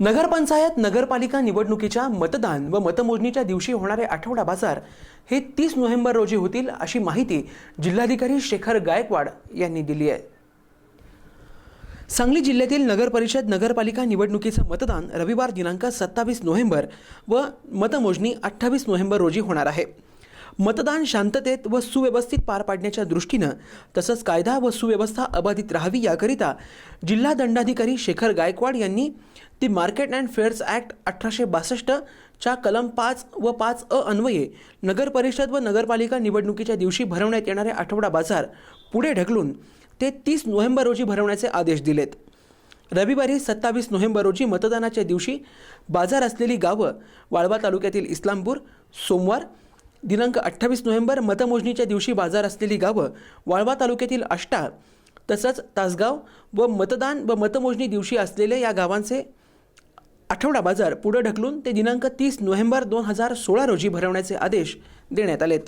नगरपंचायत नगरपालिका निवडणुकीच्या मतदान व मतमोजणीच्या दिवशी होणारे आठवडा बाजार हे तीस नोव्हेंबर रोजी होतील अशी माहिती जिल्हाधिकारी शेखर गायकवाड यांनी दिली आहे. सांगली जिल्ह्यातील नगरपरिषद नगरपालिका निवडणुकीचं मतदान रविवार दिनांक सत्तावीस नोव्हेंबर व मतमोजणी अठ्ठावीस नोव्हेंबर रोजी होणार आहे. मतदान शांततेत व सुव्यवस्थित पार पाडण्याच्या दृष्टीनं तसंच कायदा व सुव्यवस्था अबाधित राहावी याकरिता जिल्हा दंडाधिकारी शेखर गायकवाड यांनी ती मार्केट अँड फेअर्स ॲक्ट अठराशे बासष्टच्या कलम पाच व पाच अ अन्वये नगरपरिषद व नगरपालिका निवडणुकीच्या दिवशी भरवण्यात येणारे आठवडा बाजार पुढे ढकलून ते तीस नोव्हेंबर रोजी भरवण्याचे आदेश दिलेत. रविवारी सत्तावीस नोव्हेंबर रोजी मतदानाच्या दिवशी बाजार असलेली गावं वाळवा तालुक्यातील इस्लामपूर सोमवार दिनांक अठ्ठावीस नोव्हेंबर मतमोजणीच्या दिवशी बाजार असलेली गावं वाळवा तालुक्यातील आष्टा तसंच तासगाव व मतदान व मतमोजणी दिवशी असलेल्या या गावांचे आठवडा बाजार पुढे ढकलून ते दिनांक तीस नोव्हेंबर दोन हजार सोळा रोजी भरवण्याचे आदेश देण्यात आलेत.